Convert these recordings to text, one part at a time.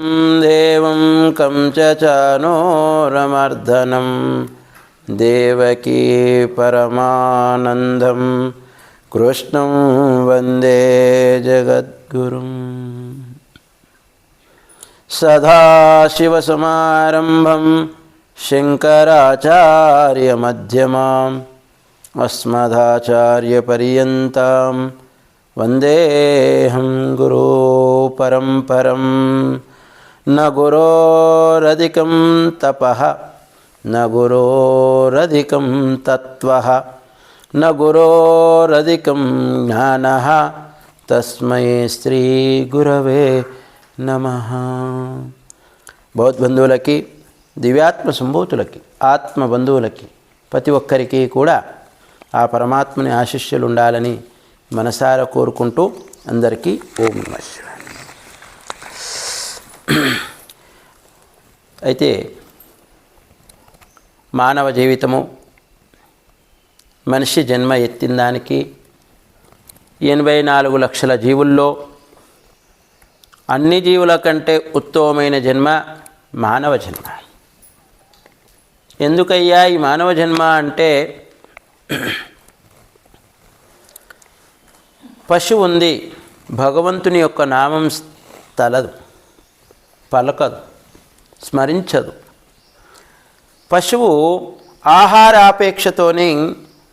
देवं कञ्चचानो रमर्दनं देवकी परमानन्दं कृष्णं वन्दे जगद्गुरुं सदाशिवसमारम्भं शङ्कराचार्यमध्यमाम् अस्मदाचार्यपर्यन्तां वन्देऽहं गुरुपरम्परम् न गुरोरधिकं तपः न गुरोरधिकं तत्त्वः न गुरोरधिकं ज्ञानः तस्मै श्रीगुरवे नमः బౌద్ధబంధువులకి దివ్యాత్మ సంభూతులకి ఆత్మ బంధువులకి ప్రతి ఒక్కరికి కూడా ఆ పరమాత్మని ఆశిష్యులు ఉండాలని మనసారా కోరుకుంటూ అందరికీ ఓం నమ అయితే మానవ జీవితము మనిషి జన్మ ఎత్తిన దానికి ఎనభై నాలుగు లక్షల జీవుల్లో అన్ని జీవుల కంటే ఉత్తమమైన జన్మ మానవ జన్మ. ఎందుకయ్యా ఈ మానవ జన్మ అంటే పశువు ఉంది భగవంతుని యొక్క నామం తలదు పలకదు. స్మరించదు. పశువు ఆహారాపేక్షతోనే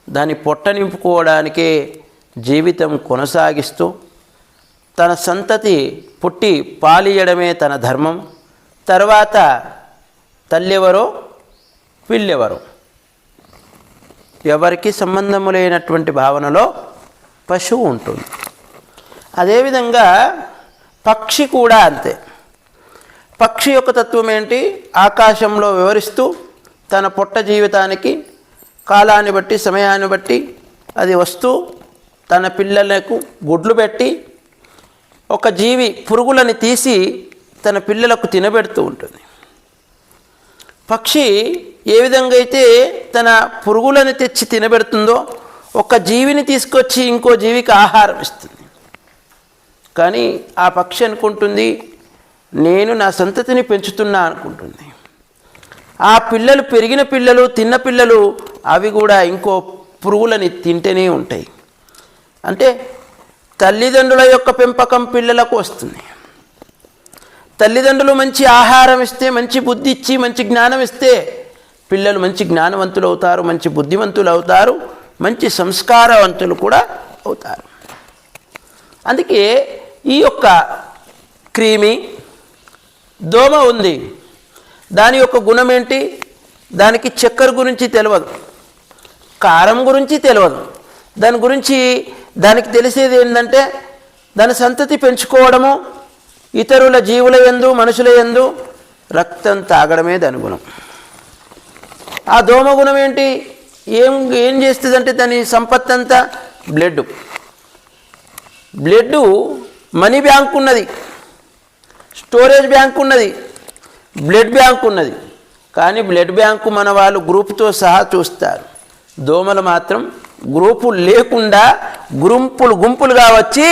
దాని పొట్ట నింపుకోవడానికే జీవితం కొనసాగిస్తూ తన సంతతి పుట్టి పాలియడమే తన ధర్మం. తర్వాత తల్లెవరో పిల్లెవరో. ఎవరికి సంబంధము లేనటువంటి భావనలో పశువు ఉంటుంది. అదేవిధంగా పక్షి కూడా అంతే. పక్షి యొక్క తత్వం ఏంటి? ఆకాశంలో వివరిస్తూ తన పొట్ట జీవితానికి కాలాన్ని బట్టి సమయాన్ని బట్టి అది వస్తూ తన పిల్లలకు గుడ్లు పెట్టి ఒక జీవి పురుగులని తీసి తన పిల్లలకు తినబెడుతూ ఉంటుంది. పక్షి ఏ విధంగా అయితే తన పురుగులను తెచ్చి తినబెడుతుందో ఒక జీవిని తీసుకొచ్చి ఇంకో జీవికి ఆహారం ఇస్తుంది. కానీ ఆ పక్షి అనుకుంటుంది నేను నా సంతతిని పెంచుతున్నా అనుకుంటుంది. ఆ పిల్లలు పెరిగిన పిల్లలు తిన్న పిల్లలు అవి కూడా ఇంకో పురుగులని తింటేనే ఉంటాయి. అంటే తల్లిదండ్రుల యొక్క పెంపకం పిల్లలకు వస్తుంది. తల్లిదండ్రులు మంచి ఆహారం ఇస్తే మంచి బుద్ధి ఇచ్చి మంచి జ్ఞానం ఇస్తే పిల్లలు మంచి జ్ఞానవంతులు అవుతారు మంచి బుద్ధిమంతులు అవుతారు మంచి సంస్కారవంతులు కూడా అవుతారు. అందుకే ఈ యొక్క క్రీమి దోమ ఉంది. దాని యొక్క గుణం ఏంటి? దానికి చక్కెర గురించి తెలియదు కారం గురించి తెలియదు దాని గురించి దానికి తెలిసేది ఏంటంటే దాని సంతతి పెంచుకోవడము ఇతరుల జీవుల ఎందు మనుషుల ఎందు రక్తం తాగడమే దాని గుణం. ఆ దోమ గుణం ఏంటి? ఏం ఏం చేస్తుందంటే దాని సంపత్ అంతా బ్లడ్ బ్లడ్ మనీ బ్యాంక్ ఉన్నది స్టోరేజ్ బ్యాంక్ ఉన్నది బ్లడ్ బ్యాంక్ ఉన్నది. కానీ బ్లడ్ బ్యాంకు మన వాళ్ళు గ్రూప్తో సహా చూస్తారు. దోమలు మాత్రం గ్రూపు లేకుండా గుంపులు గుంపులుగా వచ్చి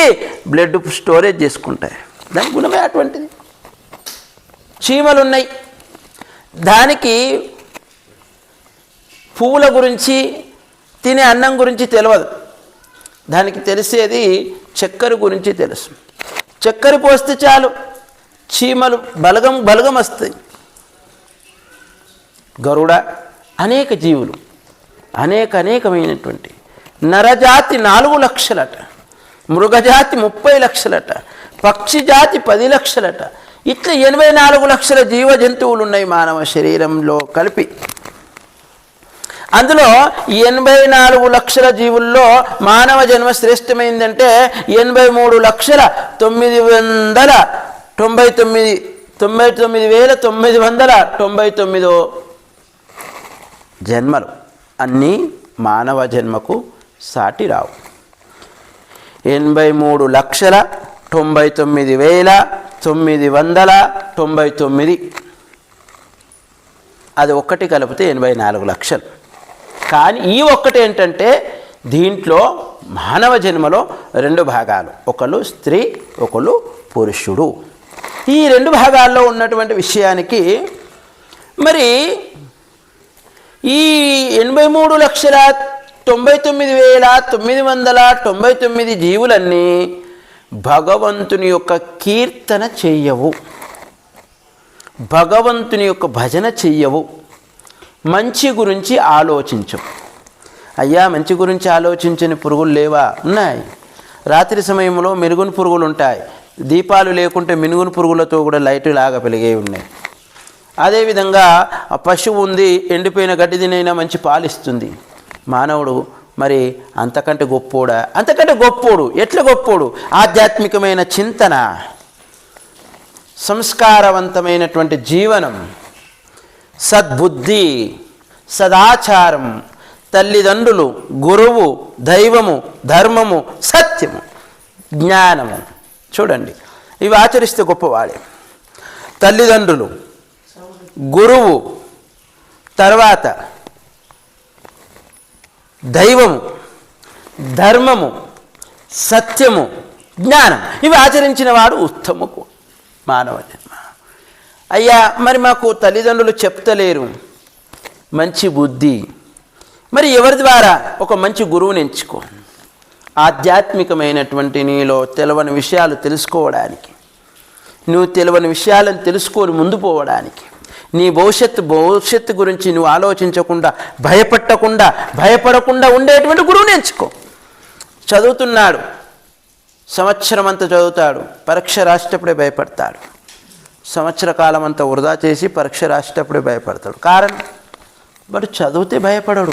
బ్లడ్ స్టోరేజ్ చేసుకుంటాయి. దాని గుణమే అటువంటిది. చీమలు ఉన్నాయి దానికి పువ్వుల గురించి తినే అన్నం గురించి తెలియదు దానికి తెలిసేది చక్కెర గురించి తెలుసు. చక్కెర పోస్తే చాలు. చీమలు బలగం బలగం వస్తాయి. గరుడ అనేక జీవులు అనేక అనేకమైనటువంటి నరజాతి నాలుగు లక్షలట మృగజాతి ముప్పై లక్షలట పక్షి జాతి పది లక్షలట ఇట్లా ఎనభై నాలుగు లక్షల జీవ జంతువులు ఉన్నాయి మానవ శరీరంలో కలిపి. అందులో ఎనభై నాలుగు లక్షల జీవుల్లో మానవ జన్మ శ్రేష్టమైందంటే ఎనభై మూడు లక్షల తొమ్మిది వందల తొంభై తొమ్మిది తొంభై తొమ్మిది వేల తొమ్మిది వందల తొంభై తొమ్మిదో జన్మలు. అన్నీ మానవ జన్మకు సాటి రావు. ఎనభై మూడు లక్షల తొంభై తొమ్మిది వేల తొమ్మిది వందల తొంభై తొమ్మిది. అది ఒక్కటి కలిపితే ఎనభై నాలుగు లక్షలు. కానీ ఈ ఒక్కటి ఏంటంటే దీంట్లో మానవ జన్మలో రెండు భాగాలు. ఒకళ్ళు స్త్రీ ఒకళ్ళు పురుషుడు. ఈ రెండు భాగాల్లో ఉన్నటువంటి విషయానికి మరి ఈ ఎనభై మూడు లక్షల తొంభై తొమ్మిది వేల తొమ్మిది వందల తొంభై తొమ్మిది జీవులన్నీ భగవంతుని యొక్క కీర్తన చెయ్యవు భగవంతుని యొక్క భజన చెయ్యవు. మంచి గురించి ఆలోచించవు. అయ్యా మంచి గురించి ఆలోచించని పురుగులు లేవా? ఉన్నాయి. రాత్రి సమయంలో మెరుగుని పురుగులు ఉంటాయి. దీపాలు లేకుంటే మినుగును పురుగులతో కూడా లైట్లు లాగా పెరిగే ఉన్నాయి. అదేవిధంగా ఆ పశువు ఉంది ఎండిపోయిన గడ్డి తినైనా మంచి పాలిస్తుంది. మానవుడు మరి అంతకంటే గొప్పోడా? అంతకంటే గొప్పోడు. ఎట్లా గొప్పోడు? ఆధ్యాత్మికమైన చింతన. సంస్కారవంతమైనటువంటి జీవనం. సద్బుద్ధి సదాచారం తల్లిదండ్రులు గురువు దైవము ధర్మము సత్యము జ్ఞానము. చూడండి. ఇవి ఆచరిస్తే గొప్పవాడే తల్లిదండ్రులు గురువు తర్వాత దైవము ధర్మము సత్యము జ్ఞానం ఇవి ఆచరించిన వాడు ఉత్తముకు మానవ జన్మ. అయ్యా మరి మాకు తల్లిదండ్రులు చెప్తలేరు. మంచి బుద్ధి. మరి ఎవరి ద్వారా? ఒక మంచి గురువుని ఎంచుకోండి ఆధ్యాత్మికమైనటువంటి నీలో తెలవని విషయాలు తెలుసుకోవడానికి. నువ్వు తెలియని విషయాలను తెలుసుకొని ముందు పోవడానికి. నీ భవిష్యత్తు భవిష్యత్తు గురించి నువ్వు ఆలోచించకుండా భయపెట్టకుండా భయపడకుండా ఉండేటువంటి గురువుని ఎంచుకో. చదువుతున్నాడు. సంవత్సరం అంతా చదువుతాడు. పరీక్ష రాసేటప్పుడే భయపడతాడు. సంవత్సర కాలం అంతా వృధా చేసి పరీక్ష రాసేటప్పుడే భయపడతాడు. కారణం? మరి చదివితే భయపడడు.